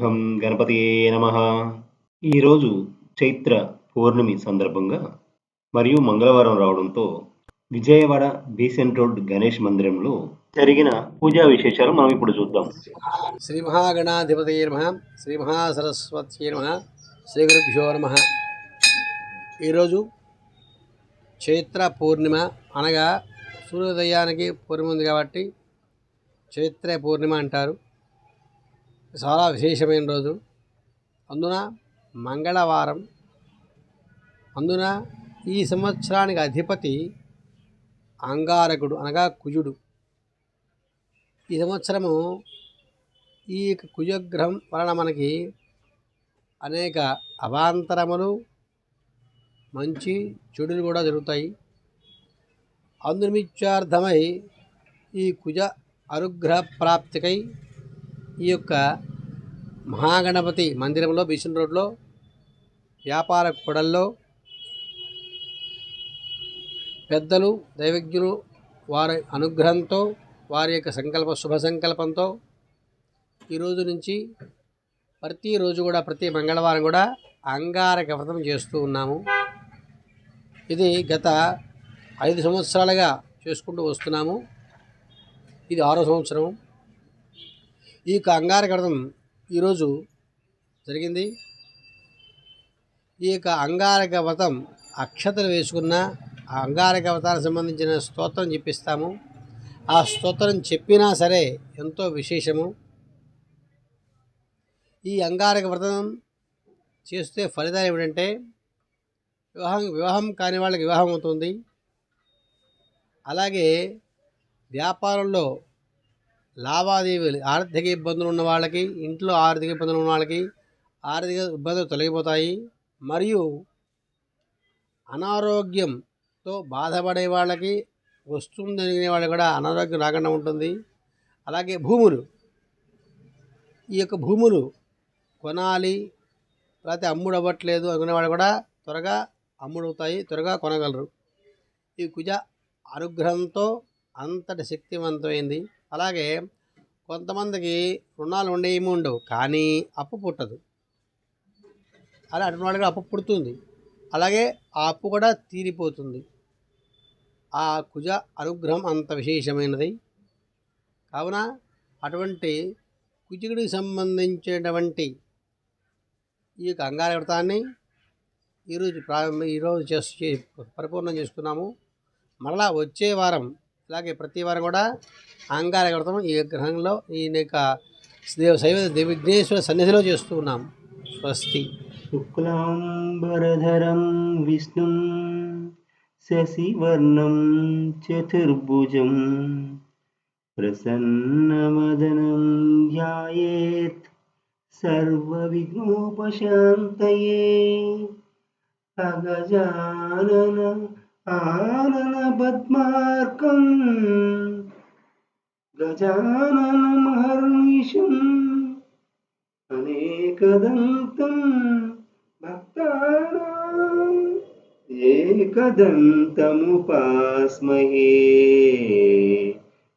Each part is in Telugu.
ఘం గణపతియే నమ. ఈరోజు చైత్ర పౌర్ణమి సందర్భంగా మరియు మంగళవారం రావడంతో విజయవాడ బీసెంట్ రోడ్ గణేష్ మందిరంలో జరిగిన పూజా విశేషాలు మనం ఇప్పుడు చూద్దాం. శ్రీ మహాగణాధిపతి నమ. శ్రీ మహాసరస్వతి నమ. శ్రీ గురుభ్యో నమ. ఈరోజు చైత్ర పూర్ణిమ అనగా సూర్యోదయానికి పూర్ణిమ ఉంది కాబట్టి చైత్ర పూర్ణిమ అంటారు. చాలా విశేషమైన రోజు. అందున మంగళవారం. అందున ఈ సంవత్సరానికి అధిపతి అంగారకుడు అనగా కుజుడు. ఈ సంవత్సరము ఈ కుజగ్రహం వలన మనకి అనేక అవాంతరములు మంచి చెడులు కూడా జరుగుతాయి. అందునిమిత్యార్థమై ఈ కుజ అనుగ్రహ ప్రాప్తికై ఈ యొక్క మహాగణపతి మందిరంలో బిషన్ రోడ్లో వ్యాపార కొడల్లో పెద్దలు దైవజ్ఞులు వారి అనుగ్రహంతో వారి యొక్క సంకల్ప శుభ సంకల్పంతో ఈరోజు నుంచి ప్రతిరోజు కూడా ప్రతి మంగళవారం కూడా అంగారక వ్రతం చేస్తూ ఉన్నాము. ఇది గత ఐదు సంవత్సరాలుగా చేసుకుంటూ వస్తున్నాము. ఇది ఆరో సంవత్సరం ఈ యొక్క అంగారక వ్రతం ఈరోజు జరిగింది. ఈ యొక్క అంగారక వ్రతం అక్షతలు వేసుకున్న ఆ అంగారక వ్రతానికి సంబంధించిన స్తోత్రం చెప్పిస్తాము. ఆ స్తోత్రం చెప్పినా సరే ఎంతో విశేషము. ఈ అంగారక వ్రతం చేస్తే ఫలితాలు ఏమిటంటే వివాహం వివాహం కాని వాళ్ళకి వివాహం అవుతుంది. అలాగే వ్యాపారంలో లావాదేవీలు ఆర్థిక ఇబ్బందులు ఉన్న వాళ్ళకి ఇంట్లో ఆర్థిక ఇబ్బందులు ఉన్న వాళ్ళకి ఆర్థిక ఇబ్బందులు తొలగిపోతాయి. మరియు అనారోగ్యంతో బాధపడే వాళ్ళకి వస్తుందనే వాళ్ళకి కూడా అనారోగ్యం రాకుండా ఉంటుంది. అలాగే భూములు ఈ యొక్క భూములు కొనాలి లేకపోతే అమ్ముడు అవ్వట్లేదు అనుకునేవాళ్ళు కూడా త్వరగా అమ్ముడవుతాయి త్వరగా కొనగలరు. ఈ కుజ అనుగ్రహంతో అంతటి శక్తివంతమైంది. అలాగే కొంతమందికి రుణాలు ఉండేమి ఉండవు కానీ అప్పు పుట్టదు. అలా అటువంటి వాళ్ళకి అప్పు పుడుతుంది. అలాగే ఆ అప్పు కూడా తీరిపోతుంది. ఆ కుజ అనుగ్రహం అంత విశేషమైనది. కావున అటువంటి కుజుడికి సంబంధించినటువంటి ఈ యొక్క అంగార వ్రతాన్ని ఈరోజు ప్రారంభ ఈరోజు చేసి పరిపూర్ణం చేసుకున్నాము. మరలా వచ్చే వారం ఇలాగే ప్రతి వారం కూడా అంగార కడతాం ఈ గ్రహంలో ఈ యొక్క దేవ శైవ దేవిఘ్నేశ్వర సన్నిధిలో చేస్తూ ఉన్నాం. స్వస్తి. శుక్లాంబరధరం విష్ణు శశివర్ణం చతుర్భుజం ప్రసన్నమదనం ధ్యాయేత్ సర్వవిఘ్నోపశాంతయే. అగజానన ఆనన పద్మార్కం గజాననమహర్నిశం అనేకదంతం భక్తానాం ఏకదంతముపాస్మహే.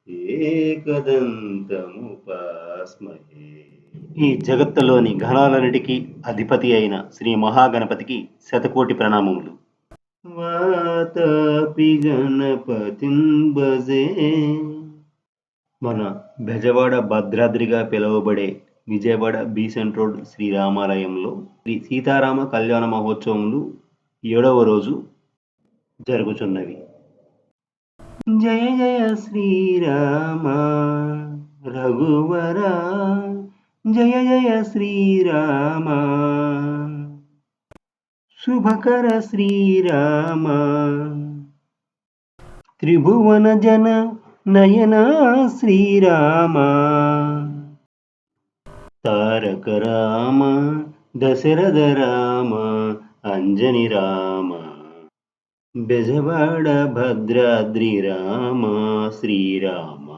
ఏకదంతముపాస్మహే. ఈ జగత్తులోని ఘనాలన్నిటికీ అధిపతి అయిన శ్రీ మహాగణపతికి శతకోటి ప్రణామములు. వాతాపి గణపతిం భజే మన బెజవాడ భద్రాద్రిగా పిలువబడే విజయవాడ బీసెంట్ రోడ్ శ్రీరామాలయంలో శ్రీ సీతారామ కళ్యాణ మహోత్సవములు ఏడవ రోజు జరుగుచున్నవి. జయ జయ శ్రీరామ రఘువర జయ జయ శ్రీరామ. శుభకర శ్రీరామ. త్రిభువన జన నయన శ్రీరామ. తారక రామ దశరథ రామ అంజని రామ. బెజవాడ భద్రాద్రి రామ శ్రీరామ.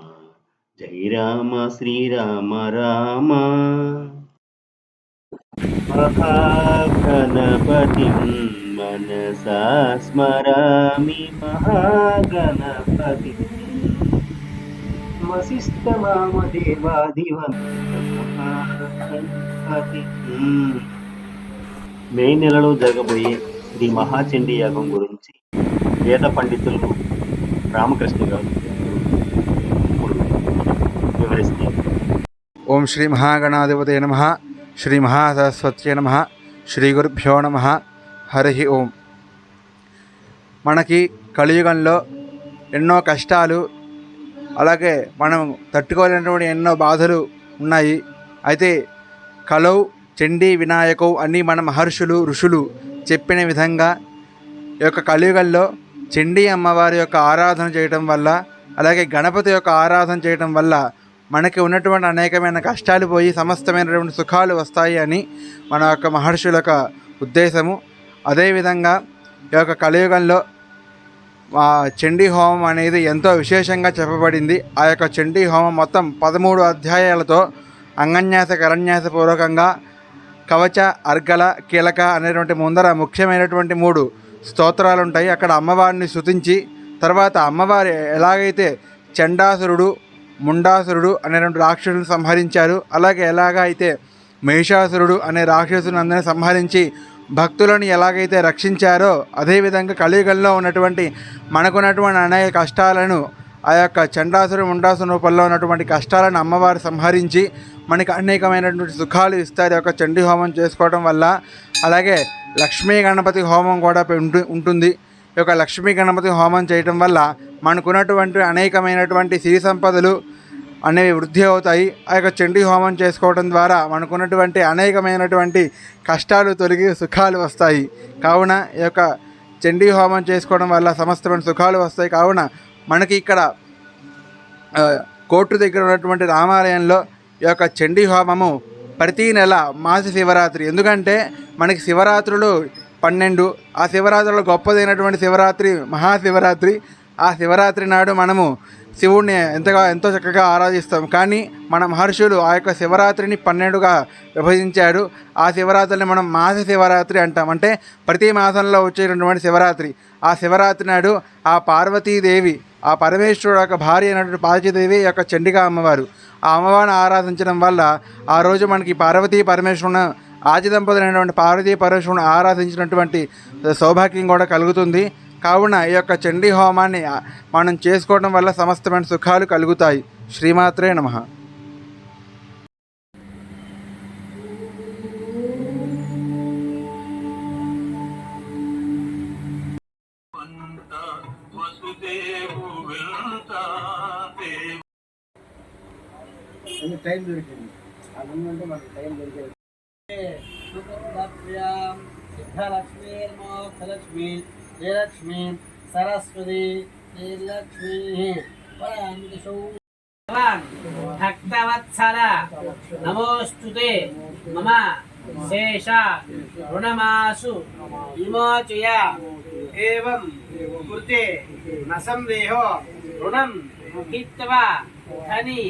జై రామ శ్రీరామ రామ. మహాగణపతిం మనసా స్మరామి మహాగణపతి మే నెలలో జరగబోయే శ్రీ మహాచండీ యాగం గురించి వేద పండితులు రామకృష్ణ గారు వివరిస్తారు. ఓం శ్రీ మహాగణాధిపతి నమ. శ్రీ మహాసరస్వత్యే నమ శ్రీ గురుభ్యో నమ హరి ఓం. మనకి కలియుగంలో ఎన్నో కష్టాలు అలాగే మనం తట్టుకోలేనటువంటి ఎన్నో బాధలు ఉన్నాయి. అయితే కలవు చండీ వినాయకవు అని మన మహర్షులు ఋషులు చెప్పిన విధంగా ఈ యొక్క కలియుగంలో చండీ అమ్మవారి యొక్క ఆరాధన చేయటం వల్ల అలాగే గణపతి యొక్క ఆరాధన చేయటం వల్ల మనకి ఉన్నటువంటి అనేకమైన కష్టాలు పోయి సమస్తమైనటువంటి సుఖాలు వస్తాయి అని మన యొక్క మహర్షుల యొక్క ఉద్దేశము. అదేవిధంగా ఈ యొక్క కలియుగంలో ఆ చండీ హోమం అనేది ఎంతో విశేషంగా చెప్పబడింది. ఆ యొక్క చండీ హోమం మొత్తం పదమూడు అధ్యాయాలతో అంగన్యాస కరన్యాస పూర్వకంగా కవచ అర్గల కీలక అనేటువంటి ముందర ముఖ్యమైనటువంటి మూడు స్తోత్రాలు ఉంటాయి అక్కడ అమ్మవారిని శుతించి తర్వాత అమ్మవారి ఎలాగైతే చండాసురుడు ముండాసురుడు అనే రెండు రాక్షసులను సంహరించారు. అలాగే ఎలాగ అయితే మహిషాసురుడు అనే రాక్షసుని అందరిని సంహరించి భక్తులను ఎలాగైతే రక్షించారో అదేవిధంగా కలియుగంలో ఉన్నటువంటి మనకున్నటువంటి అనేక కష్టాలను ఆ యొక్క చండాసురు ముండాసు రూపంలో ఉన్నటువంటి కష్టాలను అమ్మవారు సంహరించి మనకి అనేకమైనటువంటి సుఖాలు ఇస్తారు. యొక్క చండీ హోమం చేసుకోవడం వల్ల అలాగే లక్ష్మీ గణపతి హోమం కూడా ఉంటు- ఉంటుంది. యొక్క లక్ష్మీ గణపతి హోమం చేయటం వల్ల మనకున్నటువంటి అనేకమైనటువంటి సిరి సంపదలు అనేవి వృద్ధి అవుతాయి. ఆ యొక్క చండీ హోమం చేసుకోవడం ద్వారా మనకున్నటువంటి అనేకమైనటువంటి కష్టాలు తొలగి సుఖాలు వస్తాయి. కావున ఈ యొక్క చండీ హోమం చేసుకోవడం వల్ల సమస్తమైన సుఖాలు వస్తాయి. కావున మనకి ఇక్కడ కోర్టు దగ్గర ఉన్నటువంటి రామాలయంలో ఈ యొక్క చండీ హోమము ప్రతి నెల మాస శివరాత్రి. ఎందుకంటే మనకి శివరాత్రులు పన్నెండు. ఆ శివరాత్రిలో గొప్పదైనటువంటి శివరాత్రి మహాశివరాత్రి. ఆ శివరాత్రి నాడు మనము శివుణ్ణి ఎంతగా ఎంతో చక్కగా ఆరాధిస్తాం. కానీ మన మహర్షులు ఆ యొక్క శివరాత్రిని పన్నెండుగా విభజించాడు. ఆ శివరాత్రిని మనం మాస శివరాత్రి అంటాం. అంటే ప్రతి మాసంలో వచ్చేటటువంటి శివరాత్రి. ఆ శివరాత్రి నాడు ఆ పార్వతీదేవి ఆ పరమేశ్వరుడు యొక్క భార్య అయినటువంటి పార్వతీదేవి యొక్క చండిగా అమ్మవారు. ఆ అమ్మవారిని ఆరాధించడం వల్ల ఆ రోజు మనకి పార్వతీ పరమేశ్వరుని ఆది దంపతులైనటువంటి పార్వతీ పరమేశ్వరుని ఆరాధించినటువంటి సౌభాగ్యం కూడా కలుగుతుంది. కావున ఈ యొక్క చండీ హోమాన్ని మనం చేసుకోవడం వల్ల సమస్తమైన సుఖాలు కలుగుతాయి. శ్రీమాత్రే నమః. టైం దొరికింది. అంటే మనకి టైం దొరికింది. సిద్ధలక్ష్మీర్మోక్షలక్ష్మీ శ్రీలక్ష్మీ సరస్వతి శ్రీలక్ష్మీ భక్తవత్సల నమోస్తుతే మమ శేష రుణమాసు విమోచయ ఏవం కృతే న సందేహో రుణం హిత్వా ధని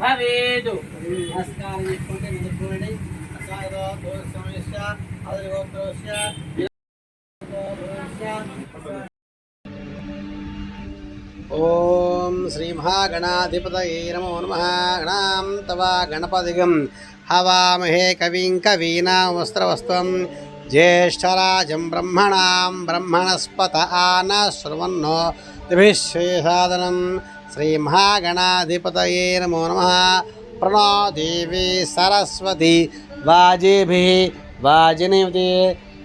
భవేదు నమస్కారం ఓం శ్రీ మహాగణాధిపతయే నమో నమః. గణాం తవ గణపదిగం హవామహే కవిం కవీనామస్త్రవస్త్వం. జ్యేష్ఠరాజం బ్రహ్మణాం బ్రహ్మణస్పత ఆన శృణ్వన్నో. దిభిశ్వేషాదనం శ్రీ మహాగణాధిపతయే నమో నమః. ప్రణో దేవి సరస్వతి. वाजिभिः वाजिनिवदे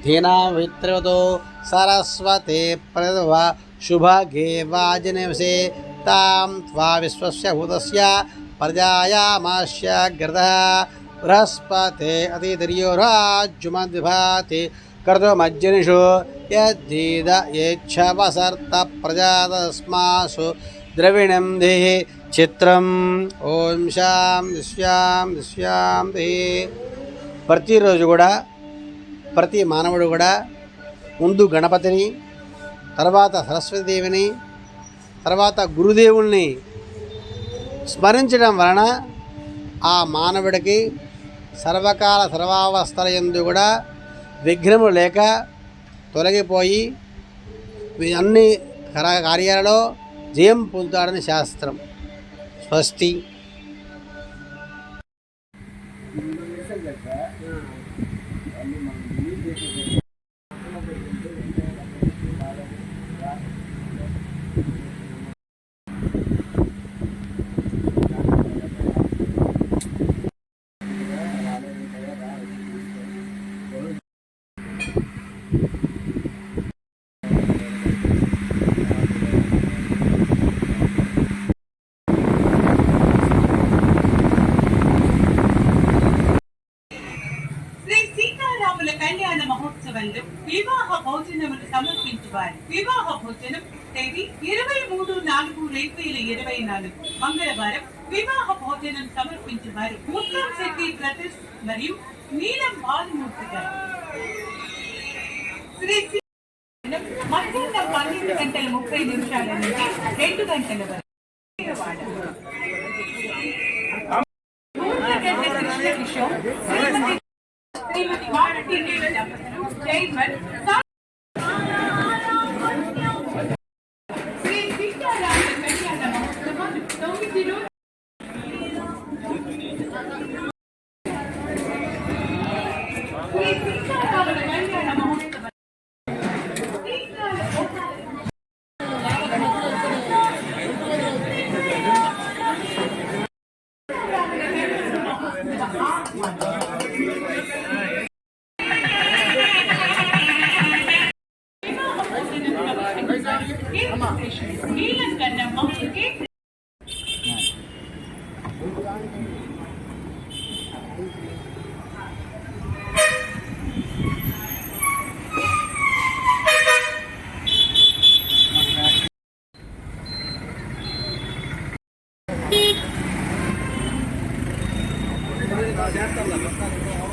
धीनावित्रवतो सरस्वते प्रदवा, शुभगे वाजिनिवसे तां त्वा विश्वस्य भूतस्य, प्रजायामास्य गृतः बृहस्पते अतिधर्योराजुमद्विभाति कर्तुमज्जनिषु यद्दीद येच्छवसर्तप्रजा तस्मासु द्रविणं देः चित्रम्, ॐ शां दिश्यां दिश्यां देः ప్రతిరోజు కూడా ప్రతి మానవుడు కూడా ముందు గణపతిని తర్వాత సరస్వతీదేవిని తర్వాత గురుదేవుల్ని స్మరించడం వలన ఆ మానవుడికి సర్వకాల సర్వావస్థల ఎందు కూడా విఘ్నము లేక తొలగిపోయి అన్ని కార్యాలలో జయం పొందుతాడని శాస్త్రం. స్వస్తి. చేత వాళ్ళు మనం నీలం బాలమూర్తి గారు శ్రీ మధ్యాహ్నం పన్నెండు గంటల ముప్పై నిమిషాల నుండి రెండు గంటల వరకు. ಮಾಡ್ತಾರೆ